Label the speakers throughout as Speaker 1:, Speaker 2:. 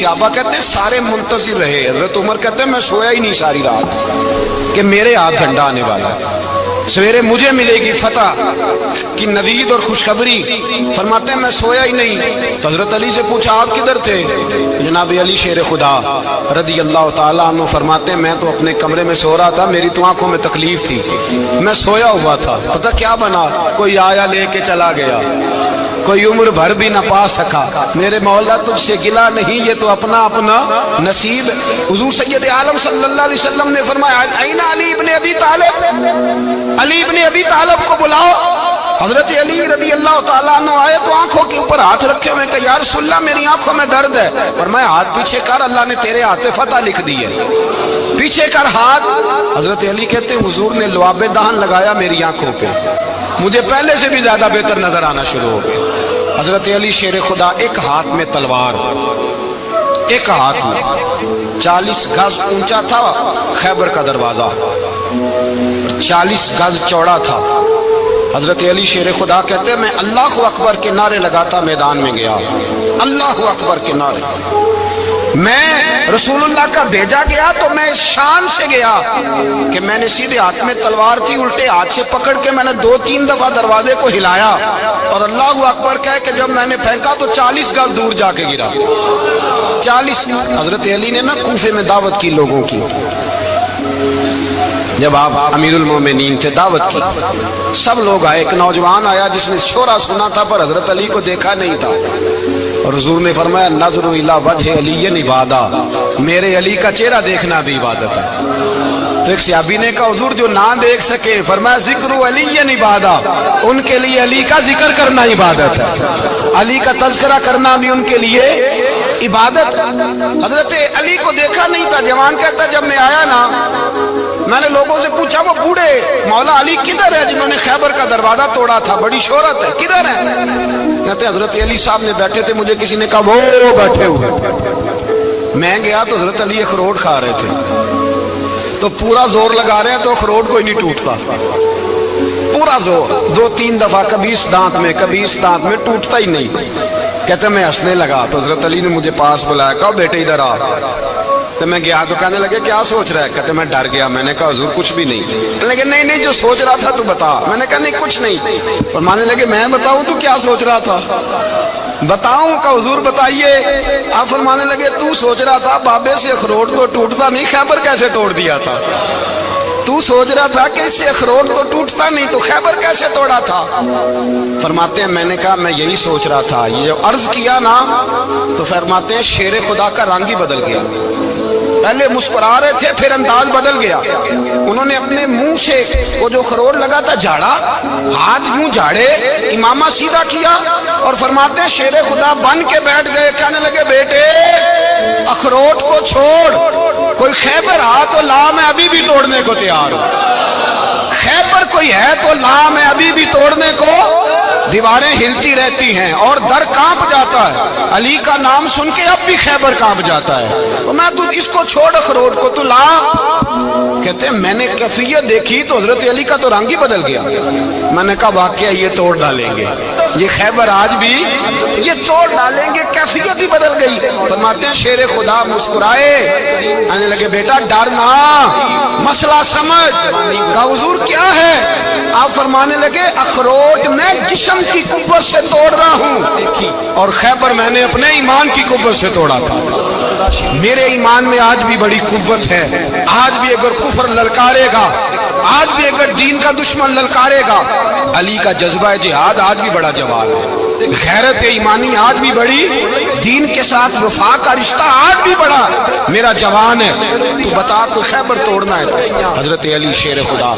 Speaker 1: صحابہ کہتے ہیں سارے منتظر رہے، حضرت عمر کہتے ہیں، میں سویا ہی نہیں ساری رات کہ میرے ہاتھ جھنڈا آنے والا ہے سویرے مجھے ملے گی فتح کی نوید اور خوشخبری۔ فرماتے ہیں، میں سویا ہی نہیں۔ تو حضرت علی سے پوچھا، آپ کدھر تھے؟ جناب علی شیر خدا رضی اللہ تعالیٰ عنہ فرماتے ہیں، میں تو اپنے کمرے میں سو رہا تھا، میری تو آنکھوں میں تکلیف تھی۔ میں سویا ہوا تھا۔ پتہ کیا بنا؟ کوئی آیا لے کے چلا گیا۔ کوئی عمر بھر بھی نہ پا سکا۔ میرے مولا تجھ سے گلا نہیں، یہ تو اپنا اپنا نصیب۔ حضور سید عالم صلی اللہ علیہ وسلم نے فرمایا علی ابن ابی طالب۔ علی ابن ابی طالب کو بلاؤ۔ حضرت علی رضی اللہ تعالیٰ عنہ آئے تو آنکھوں کے اوپر ہاتھ رکھے ہوئے کہ، یا رسول اللہ، میری آنکھوں میں درد ہے۔ فرمایا، ہاتھ پیچھے کر، اللہ نے تیرے ہاتھ فتح لکھ دی ہے۔ پیچھے کر ہاتھ۔ حضرت علی کہتے ہیں، حضور نے لواب دہن لگایا میری آنکھوں پہ۔ مجھے پہلے سے بھی زیادہ بہتر نظر آنا شروع ہو گیا حضرت علی شیر خدا ایک ہاتھ میں تلوار، ایک ہاتھ میں چالیس گز اونچا تھا، خیبر کا دروازہ۔ چالیس گز چوڑا تھا۔ حضرت علی شیر خدا کہتے، میں اللہ اکبر کے نعرے لگاتا میدان میں گیا۔ اللہ اکبر کے نعرے۔ میں رسول اللہ کا بھیجا گیا تو میں شان سے گیا کہ میں نے سیدھے ہاتھ میں تلوار تھی، الٹے ہاتھ سے پکڑ کے میں نے دو تین دفعہ دروازے کو ہلایا اور اللہ اکبر کہہ کہ جب میں نے پھینکا تو چالیس گز دور جا کے گرا۔ چالیس۔ حضرت علی نے نا کوفے میں دعوت کی لوگوں کی۔ جب آپ امیر المومنین تھے دعوت کی۔ سب لوگ آئے۔ ایک نوجوان آیا جس نے شورا سنا تھا پر حضرت علی کو دیکھا نہیں تھا۔ اور حضور نے فرمایا، نظر وجہ علی یعنی عبادہ میرے علی کا چہرہ دیکھنا بھی عبادت ہے۔ تو ایک صحابی نے کہا، حضور جو نہ دیکھ سکے، فرمایا، ذکر علی عبادت ان کے لیے علی کا ذکر کرنا عبادت ہے۔ علی کا تذکرہ کرنا بھی ان کے لیے عبادت حضرت علی کو دیکھا نہیں تھا۔ جوان کہتا، جب میں آیا نا، میں نے لوگوں سے پوچھا، وہ بوڑھے، مولا علی کدھر ہے جنہوں نے خیبر کا دروازہ توڑا تھا؟ بڑی شہرت ہے، کدھر ہے؟ کہتے، حضرت علی صاحب نے بیٹھے تھے، مجھے کسی نے کہا، وہ بیٹھے ہوئے میں گیا تو حضرت علی اخروٹ کھا رہے تھے۔ تو پورا زور لگا رہے ہیں تو اخروٹ کوئی نہیں ٹوٹتا۔ پورا زور۔ دو تین دفعہ کبھی اس دانت میں کبھی اس دانت میں ٹوٹتا ہی نہیں۔ کہتے میں ہنسنے لگا۔ تو حضرت علی نے مجھے پاس بلایا، کہا، بیٹے، ادھر آ۔ تو میں گیا تو کہنے لگے، کیا سوچ رہا ہے؟ کہتے میں ڈر گیا۔ میں نے کہا، حضور، کچھ بھی نہیں۔ لگے نہیں نہیں، جو سوچ رہا تھا تو بتا۔ میں نے کہا، نہیں، کچھ نہیں۔ فرمانے لگے، میں بتاؤں تو کیا سوچ رہا تھا؟ بتاؤں کا حضور بتائیے، آپ فرمانے لگے، تو سوچ رہا تھا بابے سے اخروٹ تو ٹوٹتا نہیں، خیبر کیسے توڑ دیا تھا؟ تو سوچ رہا تھا کہ اس سے اخروٹ تو ٹوٹتا نہیں، تو خیبر کیسے توڑا تھا؟ فرماتے ہیں، میں نے کہا، میں یہی سوچ رہا تھا، یہ جو عرض کیا نا، تو فرماتے ہیں، شیر خدا کا رنگ ہی بدل گیا۔ پہلے مسکرا رہے تھے، پھر انداز بدل گیا۔ انہوں نے اپنے منہ سے وہ جو خروڑ لگا تھا جھاڑا، ہاتھ منہ جھاڑے، امامہ سیدھا کیا اور فرماتے شیر خدا بن کے بیٹھ گئے۔ کہنے لگے، بیٹے، اخروٹ کو چھوڑ۔ کوئی خیبر آ تو لا، میں ابھی بھی توڑنے کو تیار ہوں۔ خیبر کوئی ہے تو لا، میں ابھی بھی توڑنے کو دیواریں ہلتی رہتی ہیں اور در کانپ جاتا ہے۔ علی کا نام سن کے اب بھی خیبر کانپ جاتا ہے۔ تو میں تو اس کو چھوڑ اخروٹ کو، تو لا۔ کہتے ہیں، میں نے کفیت دیکھی تو حضرت علی کا تو رنگ ہی بدل گیا۔ میں نے کہا، واقعہ یہ توڑ ڈالیں گے۔ یہ خیبر آج بھی یہ توڑ ڈالیں گے، کیفیت ہی بدل گئی۔ فرماتے ہیں، شیر خدا مسکرائے۔ آنے لگے، بیٹا، ڈرنا۔ مسئلہ سمجھ۔ کا حضور، کیا ہے؟ آپ فرمانے لگے، اخروٹ میں جسم کی قوت سے توڑ رہا ہوں۔ اور خیبر میں نے اپنے ایمان کی قوت سے توڑا تھا۔ میرے ایمان میں آج بھی بڑی قوت ہے۔ آج بھی اگر کفر للکارے گا، آج بھی اگر دین کا دشمن للکارے گا، علی کا جذبہ جہاد آج بھی بڑا جواب ہے۔ غیرت ایمانی آج بھی بڑی دین کے ساتھ وفا کا رشتہ آج بھی بڑا میرا جوان ہے، تو بتا کو خیبر توڑنا ہے۔ حضرت علی شیر خدا،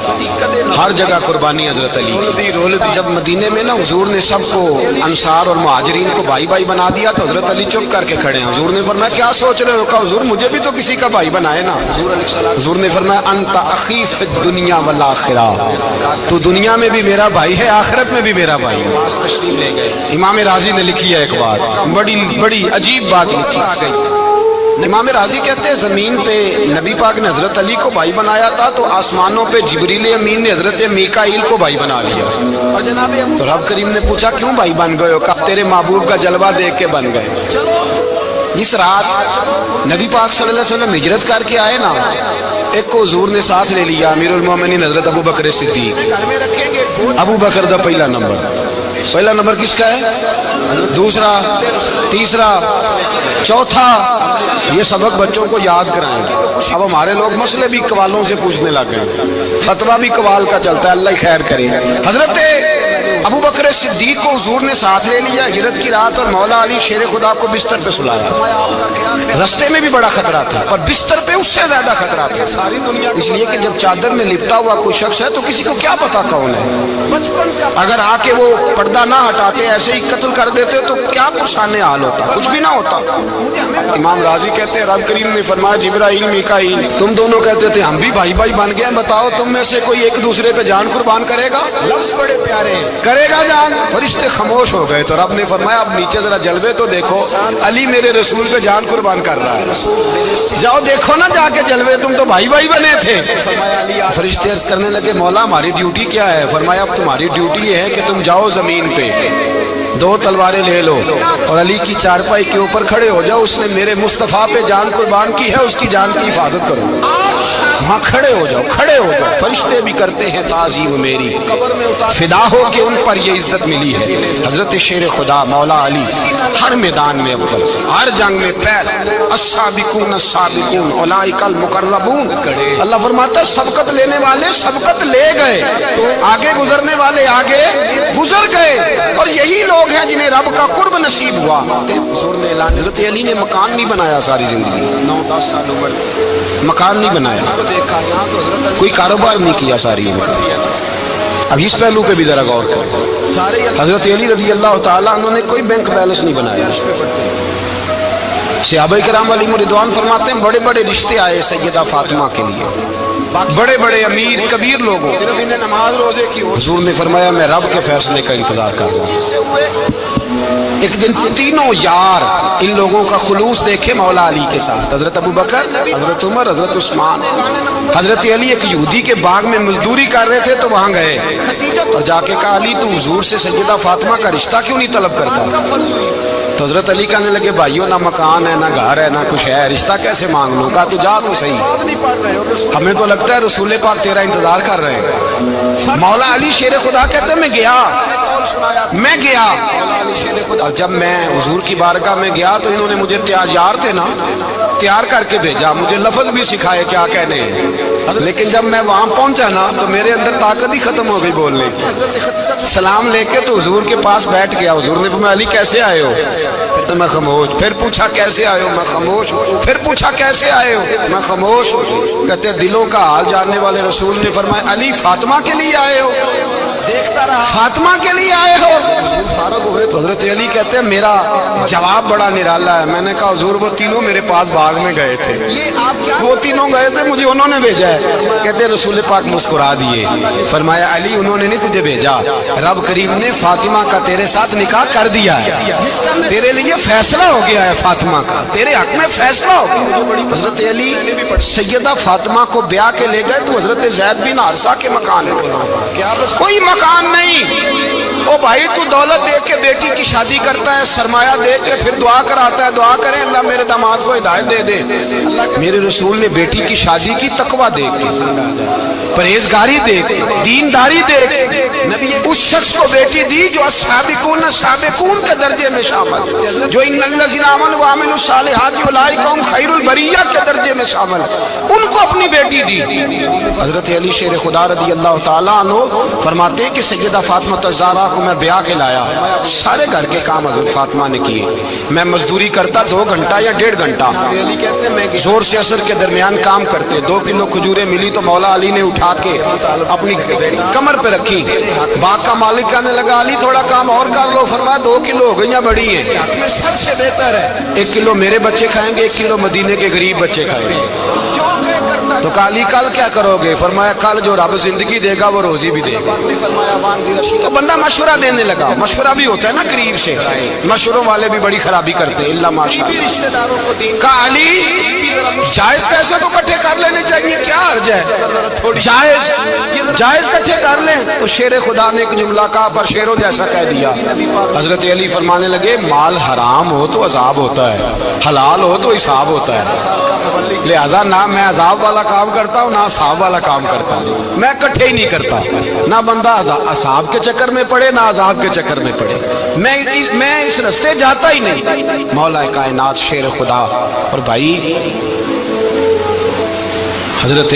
Speaker 1: ہر جگہ قربانی حضرت علی جب مدینے میں نا حضور نے سب کو انصار اور مہاجرین کو بھائی بھائی بنا دیا، تو حضرت علی چپ کر کے کھڑے ہیں۔ حضور نے فرمایا، کیا سوچ رہے ہو؟ کہا، حضور مجھے بھی تو کسی کا بھائی بنائے نا۔ حضور نے فرمایا، انت اخیف دنیا والا تو دنیا میں بھی میرا بھائی ہے، آخرت میں بھی میرا بھائی ہے۔ امام راضی نے لکھی ہے ایک بات بڑی بڑی عجیب بات لکھی۔ آ گئی امام راضی کہتے ہیں زمین پہ نبی پاک نے حضرت علی کو بھائی بنایا تھا تو آسمانوں پہ جبریل امین نے حضرت میکائیل کو بھائی بنا لیا۔ اور جناب تو رب کریم نے پوچھا کیوں بھائی بن گئے ہو؟ تیرے محبوب کا جلوہ دیکھ کے بن گئے? اس رات نبی پاک صلی اللہ علیہ وسلم ہجرت کر کے آئے نا ایک کو حضور نے ساتھ لے لیا امیر المومنین حضرت ابو بکر صدیق۔ ابو بکر دا پہلا نمبر۔ پہلا نمبر کس کا ہے؟ دوسرا، تیسرا، چوتھا، یہ سبق بچوں کو یاد کرائیں۔ اب ہمارے لوگ مسئلے بھی قوالوں سے پوچھنے لگے ہیں فتوا بھی قوال کا چلتا ہے، اللہ خیر کرے۔ حضرت ابو بکر صدیق کو حضور نے ساتھ لے لیا، ہجرت کی رات اور مولا علی شیر خدا کو بستر پہ سلایا۔ رستے میں بھی بڑا خطرہ تھا، پر بستر پہ اس سے زیادہ خطرہ تھا۔ ساری دنیا اس لیے کہ جب چادر میں لپٹا ہوا کوئی شخص ہے تو کسی کو کیا پتا کون ہے۔ اگر آ کے وہ پردہ نہ ہٹاتے، ایسے ہی قتل کر دیتے تو کیا پرسانے حال ہوتا؟ کچھ بھی نہ ہوتا۔ امام راضی کہتے ہیں، رب کریم نے فرمایا، جبرائیل، میکائیل۔ تم دونوں کہتے تھے، ہم بھی بھائی بھائی بن گئے ہیں، بتاؤ تم میں سے کوئی ایک دوسرے پہ جان قربان کرے گا؟ لفظ بڑے پیارے ہیں۔ کرے گا جان؟ فرشتے خاموش ہو گئے تو رب نے فرمایا اب نیچے ذرا جلوے تو دیکھو علی میرے رسول پہ جان قربان کر رہا ہے۔ جاؤ دیکھو نا جا کے جلوے تم تو بھائی بھائی بنے تھے۔ فرشتے عرض کرنے لگے مولا ہماری ڈیوٹی کیا ہے؟ فرمایا اب تمہاری ڈیوٹی یہ ہے کہ تم جاؤ زمین پہ۔ دو تلواریں لے لو اور علی کی چارپائی کے اوپر کھڑے ہو جاؤ اس نے میرے مصطفیٰ پہ جان قربان کی ہے اس کی جان کی حفاظت کرو۔ وہاں کھڑے ہو جاؤ، کھڑے ہو جاؤ۔ فرشتے بھی کرتے ہیں تعظیم میری۔ فدا ہو کے ان پر یہ عزت ملی ہے۔ حضرت شیر خدا، مولا علی، ہر میدان میں افضل ہر جنگ میں پیر، السابقون السابقون اولئک المقربون۔ اللہ فرماتا ہے سبقت لینے والے سبقت لے گئے۔ آگے گزرنے والے آگے گزر گئے۔ اور یہی لوگ ہیں جنہیں رب کا قرب نصیب ہوا۔ حضرت علی نے مکان نہیں بنایا ساری زندگی۔ نو دس سال عمر۔ مکان نہیں بنایا۔ کوئی کاروبار نہیں کیا ساری اب اس پہلو پہ بھی ذرا غور کریں۔ حضرت علی رضی اللہ تعالیٰ انہوں نے کوئی بینک بیلنس نہیں بنایا۔ صحابہ کرام علی مردوان فرماتے ہیں، بڑے بڑے رشتے آئے سیدہ فاطمہ کے لیے۔ بڑے بڑے امیر کبیر لوگوں نماز روزے کی حضور نے فرمایا میں رب کے فیصلے کا انتظار کر رہا ہوں۔ ایک دن تینوں یار ان لوگوں کا خلوص دیکھے مولا علی کے ساتھ۔ حضرت ابو بکر حضرت عمر حضرت عثمان۔ حضرت علی ایک یہودی کے باغ میں مزدوری کر رہے تھے تو وہاں گئے۔ اور جا کے کہا علی تو حضور سے سیدہ فاطمہ کا رشتہ کیوں نہیں طلب کرتا؟ تو حضرت علی کہنے لگے بھائیوں نہ مکان ہے، نہ گھر ہے، نہ کچھ ہے، رشتہ کیسے مانگ لوں؟ کہا، تو جا تو صحیح. ہمیں تو لگتا ہے رسول پاک تیرا انتظار کر رہے ہیں۔ مولا علی شیر خدا کہتے میں گیا. میں گیا۔ اور جب میں حضور کی بارگاہ میں گیا، تو انہوں نے مجھے تیار تھے نا، تیار کر کے بھیجا۔ مجھے لفظ بھی سکھائے کیا کہنے۔ ہیں لیکن جب میں وہاں پہنچا نا، تو میرے اندر طاقت ہی ختم ہو گئی بولنے کی۔ سلام لے کے تو حضور کے پاس بیٹھ گیا۔ حضور نے فرمایا علی کیسے آئے ہو؟ پھر تو میں خاموش۔ پھر پوچھا کیسے آئے ہو؟ میں خاموش۔ پھر پوچھا کیسے آئے ہو؟ میں خاموش۔ کہتے دلوں کا حال جاننے والے رسول نے فرمایا علی فاطمہ کے لیے آئے ہو؟ دیکھتا رہا۔ فاطمہ کے لیے آئے ہو؟ حضرت علی کہتے ہیں میرا جواب بڑا نرالا ہے۔ میں نے کہا حضور وہ تینوں میرے پاس باغ میں گئے تھے۔ وہ تینوں گئے تھے مجھے انہوں نے بھیجا ہے۔ کہتے ہیں رسول پاک مسکرا دیے۔ فرمایا علی انہوں نے نہیں تجھے بھیجا۔ رب کریم نے فاطمہ کا تیرے ساتھ نکاح کر دیا ہے۔ تیرے لیے فیصلہ ہو گیا ہے فاطمہ کا۔ تیرے حق میں فیصلہ ہو گیا حضرت علی سیدہ فاطمہ کو بیاہ کے لے گئے تو حضرت زید بن عرصہ کے مکان کیا بس کوئی مکان نہیں۔ او بھائی تو دولت دے کے بیٹی کی کی شادی کرتا ہے، سرمایہ دے کے پھر دعا کراتا ہے، دعا کریں اللہ میرے داماد کو ہدایت دے دے۔ میرے رسول نے بیٹی کی شادی کی تقوی دے کے، پرہیزگاری دے کے، دینداری دے کے نبی اس شخص کو بیٹی دی جو سابقون سابقون کے درجے میں شامل جو ان الذین آمنوا وعملوا الصالحات اولئک هم خیر البریہ کے درجے میں شامل ان کو اپنی بیٹی دی۔ حضرت علی شیر خدا رضی اللہ تعالیٰ عنہ فرماتے ہیں کہ سیدہ فاطمہ الزہرا کو میں بیاہ کے لایا۔ سارے گھر کے کام حضرت فاطمہ نے کیے۔ میں مزدوری کرتا دو گھنٹہ یا ڈیڑھ گھنٹہ۔ زور سے اثر کے درمیان کام کرتے دو کلو کھجورے ملی تو مولا علی نے اٹھا کے اپنی کمر پہ رکھی۔ باغ کا مالک کہنے لگا علی تھوڑا کام اور کر لو فرمایا دو کلو ہو گئی بڑی ہیں۔ سب سے بہتر ہے۔ ایک کلو میرے بچے کھائیں گے ایک کلو مدینے کے غریب بچے کھائیں گے۔ تو کہا علی کل کیا کرو گے؟ فرمایا کل جو رب زندگی دے گا وہ روزی بھی دے گا۔ تو بندہ مشورہ دینے لگا۔ مشورہ بھی ہوتا ہے نا قریب سے۔ مشوروں والے بھی بڑی خرابی کرتے ہیں۔ اللہ ماشاء داروں کہا علی، جائز پیسے تو کٹھے کر لینے چاہیے، کیا عرض ہے؟ جائز جائز کٹھے کر لیں۔ تو شیر خدا نے ایک جملہ کہا، پر شیروں جیسا کہہ دیا۔ حضرت علی فرمانے لگے، مال حرام ہو تو عذاب ہوتا ہے، حلال ہو تو حساب ہوتا ہے۔ لہذا نہ میں عذاب والا کام کرتا ہوں، نہ حساب والا کام کرتا ہوں۔ میں کٹھے ہی نہیں کرتا۔ نہ بندہ عذاب کے چکر میں پڑے، نہ عذاب کے چکر میں پڑے۔ میں میں اس رستے جاتا ہی نہیں۔ مولا کائنات شیر خدا۔ اور بھائی، حضرت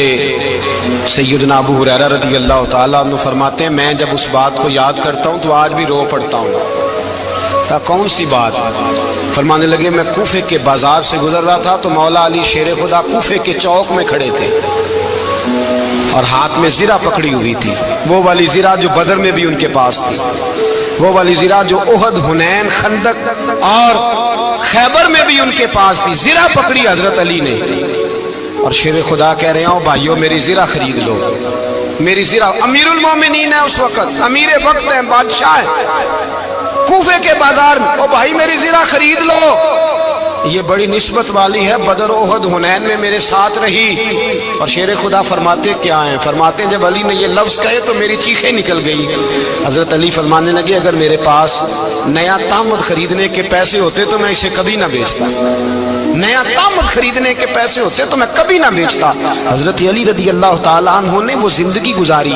Speaker 1: سیدنا ابو حریرہ رضی اللہ تعالیٰ عنہ فرماتے ہیں، میں جب اس بات کو یاد کرتا ہوں تو آج بھی رو پڑتا ہوں۔ کہا کون سی بات؟ فرمانے لگے، میں کوفے کے بازار سے گزر رہا تھا تو مولا علی شیر خدا کوفے کے چوک میں کھڑے تھے اور ہاتھ میں زرہ پکڑی ہوئی تھی۔ وہ والی زرہ جو بدر میں بھی ان کے پاس تھی۔ وہ والی زرہ جو احد، حنین، خندق اور خیبر میں بھی ان کے پاس تھی۔ زرہ پکڑی حضرت علی نے۔ اور شیر خدا کہہ رہے ہوں، بھائیو، میری زرہ خرید لو۔ میری زرہ امیر المومنین ہے اس وقت۔ امیر وقت ہے بادشاہ ہے کوفے کے بازار میں او بھائی میری زرہ خرید لو۔ یہ بڑی نسبت والی ہے، بدر احد حنین میں میرے ساتھ رہی۔ اور شیر خدا فرماتے کیا ہیں؟ فرماتے ہیں جب علی نے یہ لفظ کہے تو میری چیخیں نکل گئی حضرت علی فرمانے لگے، اگر میرے پاس نیا تامد خریدنے کے پیسے ہوتے تو میں اسے کبھی نہ بیچتا۔ نیا تامد خریدنے کے پیسے ہوتے تو میں کبھی نہ بیچتا۔ حضرت علی رضی اللہ تعالیٰ عنہ نے وہ زندگی گزاری۔